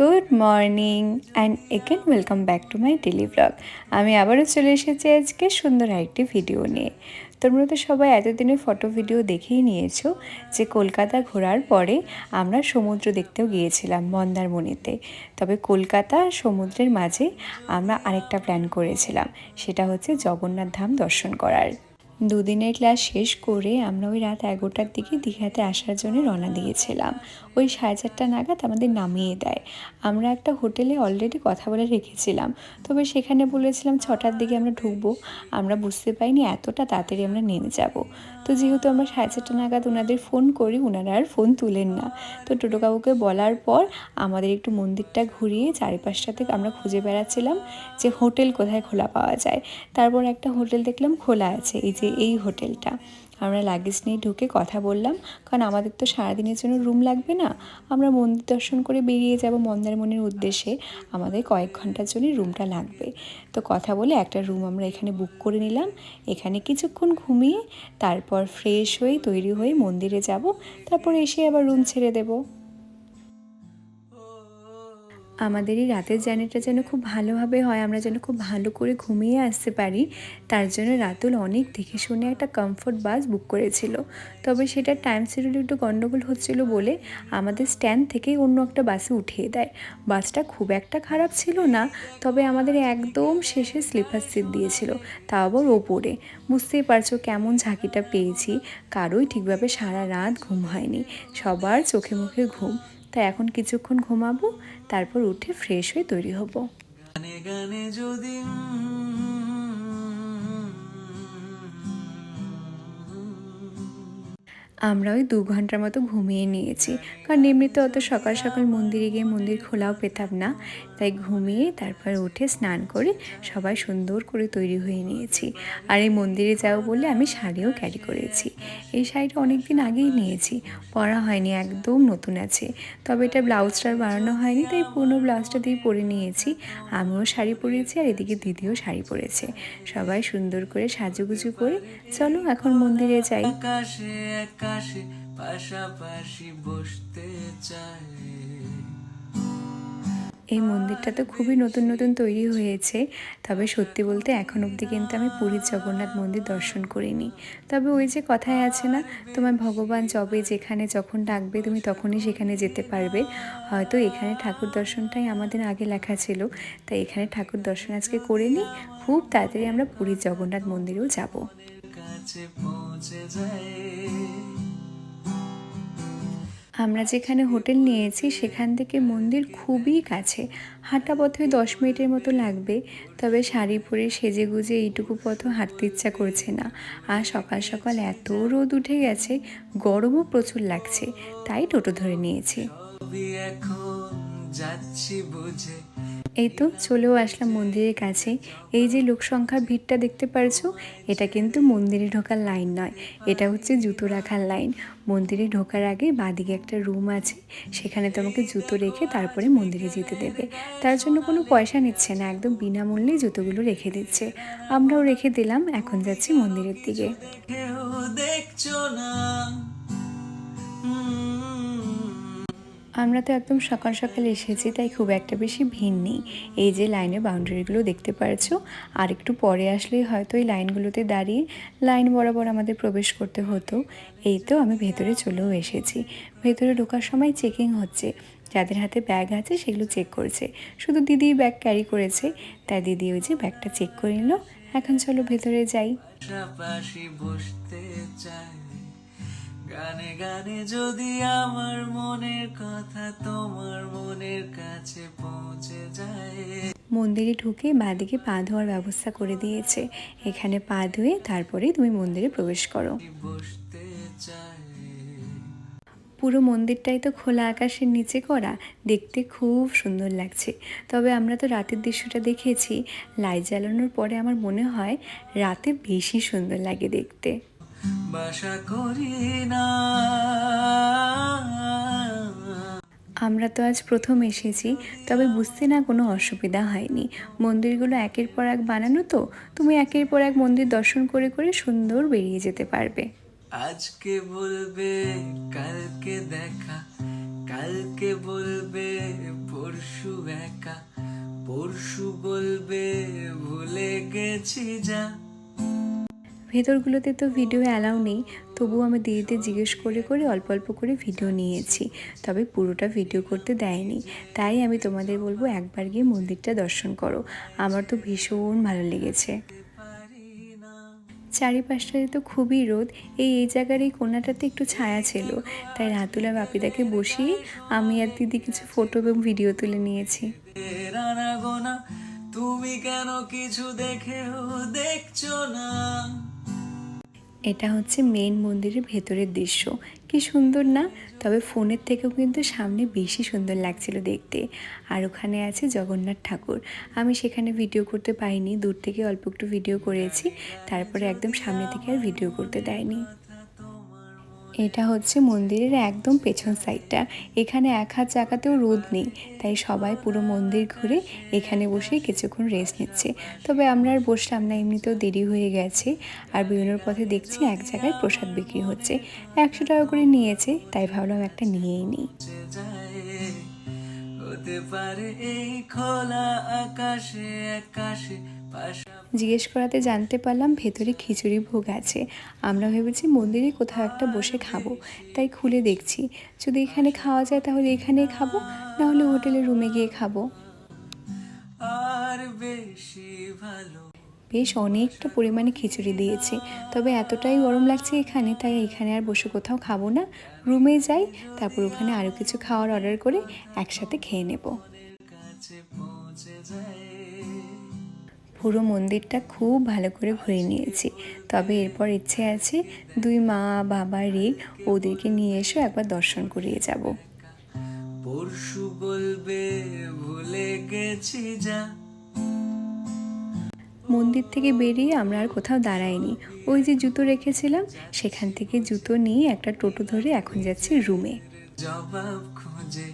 Good morning and again welcome back to my daily blog. আমি আবারও চলে এসেছি আজকে সুন্দর আরেকটি ভিডিও নিয়ে। তোমরা তো সবাই এতদিনে ফটো ভিডিও দেখেই নিয়েছো যে কলকাতা ঘোরার পরে আমরা সমুদ্র দেখতেও গিয়েছিলাম মন্দারমণিতে। তবে কলকাতা সমুদ্রের মাঝে আমরা আরেকটা প্ল্যান করেছিলাম, সেটা হচ্ছে জগন্নাথ ধাম দর্শন করার। দুদিনের ক্লাস শেষ করে আমরা ওই রাত এগারোটার দিকে দীঘাতে আসার জন্য রওনা দিয়েছিলাম। ওই সাড়ে চারটা নাগাদ আমাদের নামিয়ে দেয়। আমরা একটা হোটেলে অলরেডি কথা বলে রেখেছিলাম। তবে সেখানে বলেছিলাম, ছটার দিকে আমরা ঢুকবো। আমরা বুঝতে পাইনি এতটা তাড়াতাড়ি আমরা নেমে যাব। তো যেহেতু আমরা সাড়ে চারটা নাগাদ ওনাদের ফোন করি, ওনারা আর ফোন তুলেন না। তো টোটোকাবুকে বলার পর আমাদের একটু মন্দিরটা ঘুরিয়ে চারিপাশটা থেকে আমরা খুঁজে বেড়াচ্ছিলাম যে হোটেল কোথায় খোলা পাওয়া যায়। তারপর একটা হোটেল দেখলাম খোলা আছে। এই যে এই হোটেলটা। আমরা লাগেজ নিয়ে ঢুকে কথা বললাম, কারণ আমাদের তো সারাদিনের জন্য রুম লাগবে না। আমরা মন্দির দর্শন করে বেরিয়ে যাব মন্দারমণির উদ্দেশ্যে। আমাদের কয়েক ঘণ্টার জন্য রুমটা লাগবে। তো কথা বলে একটা রুম আমরা এখানে বুক করে নিলাম। এখানে কিছুক্ষণ ঘুমিয়ে তারপর ফ্রেশ হয়ে তৈরি হয়ে মন্দিরে যাব। তারপর এসে আবার রুম ছেড়ে দেবো। আমাদের এই রাতের জার্নিটা যেন খুব ভালোভাবে হয়, আমরা যেন খুব ভালো করে ঘুমিয়ে আসতে পারি, তার জন্য রাতুল অনেক দেখে শুনে একটা কমফোর্ট বাস বুক করেছিল। তবে সেটা টাইম শিডিউল একটু গণ্ডগোল হচ্ছিল বলে আমাদের স্ট্যান্ড থেকেই অন্য একটা বাসে উঠিয়ে দেয়। বাসটা খুব একটা খারাপ ছিল না, তবে আমাদের একদম শেষে স্লিপার সিট দিয়েছিল, তা আবার ওপরে। বুঝতেই পারছ কেমন ঝাঁকিটা পেয়েছি, কারোই ঠিকভাবে সারা রাত ঘুম হয়নি, সবার চোখে মুখে ঘুম। তাই এখন কিছুক্ষণ ঘুমাবো তারপর উঠে ফ্রেশ হয়ে তৈরি হব। গানে গানে যদি আমরা ওই দু ঘণ্টার মতো ঘুমিয়ে নিয়েছি। কারণ এমনিতে অত সকাল সকাল মন্দিরে গিয়ে মন্দির খোলাও পেতাম না। তাই ঘুমিয়ে তারপর উঠে স্নান করে সবাই সুন্দর করে তৈরি হয়ে নিয়েছি। আর এই মন্দিরে যাও বলে আমি শাড়িও ক্যারি করেছি। এই শাড়িটা অনেক দিন আগেই নিয়েছি। পরা হয়নি, একদম নতুন আছে। তবে এটা ব্লাউজটা আর বানানো হয়নি, তাই পুরনো ব্লাউজটা দিয়ে পরে নিয়েছি। আমিও শাড়ি পরেছি আর এদিকে দিদিও শাড়ি পরেছে। সবাই সুন্দর করে সাজুগুজু করে চলো এখন মন্দিরে যাই। আকাশে পাশাপাশি বসতে চায়। এই মন্দিরটা তো খুবই নতুন নতুন তৈরি হয়েছে। তবে সত্যি বলতে এখন অবধি কিন্তু আমি পুরীর জগন্নাথ মন্দির দর্শন করিনি। তবে ওই যে কথায় আছে না তোমার ভগবান যবে যেখানে যখন ডাকবে তুমি তখনই সেখানে যেতে পারবে। হয়তো এখানে ঠাকুর দর্শনটাই আমাদের আগে লেখা ছিল তাই এখানে ঠাকুর দর্শন আজকে করে নিই। খুব তাড়াতাড়ি আমরা পুরীর জগন্নাথ মন্দিরেও যাব। কাছে পৌঁছে যায়। আমরা যেখানে হোটেল নিয়েছি, সেখান থেকে মন্দির খুবই কাছে। হাঁটা পথে দশ মিনিটের মতো লাগবে, তবে শাড়ি পরে সেজে গুজে এইটুকু পথও হাঁটতে ইচ্ছা করছে না। আর সকাল সকাল এত রোদ উঠে গেছে, গরমও প্রচুর লাগছে, তাই টোটো ধরে নিয়েছি। যাচ্ছি বুঝে এই তো চলেও আসলাম মন্দিরের কাছে। এই যে লোক সংখ্যার ভিড়টা দেখতে পারছ, এটা কিন্তু মন্দিরে ঢোকার লাইন নয়, এটা হচ্ছে জুতো রাখার লাইন। মন্দিরে ঢোকার আগে বাদিকে একটা রুম আছে, সেখানে তোমাকে জুতো রেখে তারপরে মন্দিরে যেতে দেবে। তার জন্য কোনো পয়সা নিচ্ছে না, একদম বিনামূল্যে জুতোগুলো রেখে দিচ্ছে। আমরাও রেখে দিলাম, এখন যাচ্ছি মন্দিরের দিকে। দেখছ না। আমরা তো একদম সকাল সকাল এসেছি, তাই খুব একটা বেশি ভিড় নেই। এই যে লাইনের বাউন্ডারিগুলো দেখতে পারছ, আর একটু পরে আসলেই হয়তো এই লাইনগুলোতে দাঁড়িয়ে লাইন বরাবর আমাদের প্রবেশ করতে হতো। এই তো আমি ভেতরে চলেও এসেছি। ভেতরে ঢোকার সময় চেকিং হচ্ছে। যাদের হাতে ব্যাগ আছে সেগুলো চেক করছে। শুধু দিদি ব্যাগ ক্যারি করেছে, তাই দিদি ওই যে ব্যাগটা চেক করে নিল। এখন চলো ভেতরে যাই। বসতে চায় গানে গানে যদি আমার মনের কথা তোমার মনের কাছে পৌঁছে যায়। মন্দিরে ঢুকে বাঁদিকে পা ধোয়ার ব্যবস্থা করে দিয়েছে। এখানে পা ধুয়ে তারপরে তুমি মন্দিরে প্রবেশ করো। বসতে পুরো মন্দিরটাই তো খোলা আকাশের নিচে করা। দেখতে খুব সুন্দর লাগছে। তবে আমরা তো রাতের দৃশ্যটা দেখেছি। লাইট জ্বালানোর পরে আমার মনে হয় রাতে বেশি সুন্দর লাগে দেখতে। বাসা করি না। আমরা তো আজ প্রথম এসেছি তবে বুঝতে না কোনো অসুবিধা হয়নি। মন্দিরগুলো একের পর এক বানানো তো তুমি একের পর এক মন্দির দর্শন করে করে সুন্দর বেরিয়ে যেতে পারবে। আজকে বলবে কালকে দেখা। কালকে বলবে পরশু একা। পরশু বলবে ভুলে গেছি যা। ভেতরগুলোতে তো ভিডিও অ্যালাউ নেই, তবুও আমি দিদিতে জিজ্ঞেস করে করে অল্প অল্প করে ভিডিও নিয়েছি, তবে পুরোটা ভিডিও করতে দেয়নি। তাই আমি তোমাদের বলব একবার গিয়ে মন্দিরটা দর্শন করো, আমার তো ভীষণ ভালো লেগেছে। চারিপাশটাতে তো খুবই রোদ, এই এই জায়গার এই কোনাটাতে একটু ছায়া ছিল, তাই রাতুলা বাপিদাকে বসিয়ে আমি আর দিদি কিছু ফটো এবং ভিডিও তুলে নিয়েছি। তুমি কেন কিছু দেখেও দেখছ না? এটা হচ্ছে মেন মন্দিরের ভেতরের দৃশ্য। কি সুন্দর না? তবে ফোনের থেকেও কিন্তু সামনে বেশি সুন্দর লাগছিল দেখতে। আর ওখানে আছে জগন্নাথ ঠাকুর। আমি সেখানে ভিডিও করতে পাইনি দূর থেকে অল্প একটু ভিডিও করেছি, তারপরে একদম সামনে থেকে আর ভিডিও করতে দেয়নি। এটা হচ্ছে মন্দিরের একদম পেছন সাইডটা এখানে এক হাত জায়গাতেও রোদ নেই, তাই সবাই পুরো মন্দির ঘুরে এখানে বসে কিছুক্ষণ রেস্ট নিচ্ছে। তবে আমরা আর বসলাম না, এমনিতেও দেরি হয়ে গেছে। আর বেরোনোর পথে দেখছি এক জায়গায় প্রসাদ বিক্রি হচ্ছে। একশো টাকা করে নিয়েছে, তাই ভাবলাম একটা নিয়েই নিই। হতে পারে এই খোলা আকাশে আকাশে জিজ্ঞেস করাতে জানতে পারলাম ভেতরে খিচুড়ি ভোগ আছে। আমরা ভেবেছি মন্দিরে কোথাও একটা বসে খাব তাই খুলে দেখছি। যদি এখানে খাওয়া যায় তাহলে এখানেই খাব না হলে হোটেলে রুমে গিয়ে খাব। আর বেশি ভালো বেশ অনেকটা পরিমাণে খিচুড়ি দিয়েছে। তবে এতটাই গরম লাগছে এখানে, তাই এখানে আর বসে কোথাও খাব না। রুমে যাই, তারপর ওখানে আরও কিছু খাওয়ার অর্ডার করে একসাথে খেয়ে নেব। পুরো মন্দিরটা খুব ভালো করে ঘুরে নিয়েছি। তবে এরপর ইচ্ছে আছে দুই মা, বাবা রিক ওদেরকে নিয়ে এসে একবার দর্শন করিয়ে যাব। পরশু বলবে ভুলে গেছি যা। মন্দির থেকে বেরিয়ে আমরা আর কোথাও দাঁড়াইনি। ওই যে জুতো রেখেছিলাম, সেখান থেকে জুতো নিয়ে একটা টোটো ধরে এখন যাচ্ছি রুমে। জবাব খুঁজে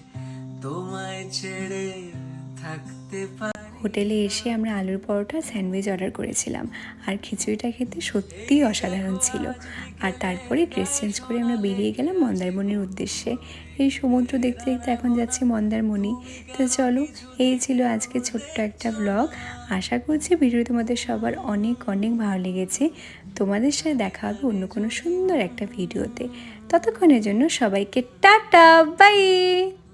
তোমায় ছেড়ে থাকতে হোটেলে এসে আমরা আলুর পরোটা, স্যান্ডউইচ অর্ডার করেছিলাম। আর খিচুড়িটা খেতে সত্যিই অসাধারণ ছিল। আর তারপরে ড্রেস চেঞ্জ করে আমরা বেরিয়ে গেলাম মন্দারমণির উদ্দেশ্যে। এই সমুদ্র দেখতে দেখতে এখন যাচ্ছি মন্দারমণি। তো চলো, এই ছিল আজকে ছোট্ট একটা ব্লগ আশা করছি ভিডিও তোমাদের সবার অনেক অনেক ভালো লেগেছে। তোমাদের সাথে দেখা হবে অন্য কোনো সুন্দর একটা ভিডিওতে। ততক্ষণের জন্য সবাইকে টাটা, বাই!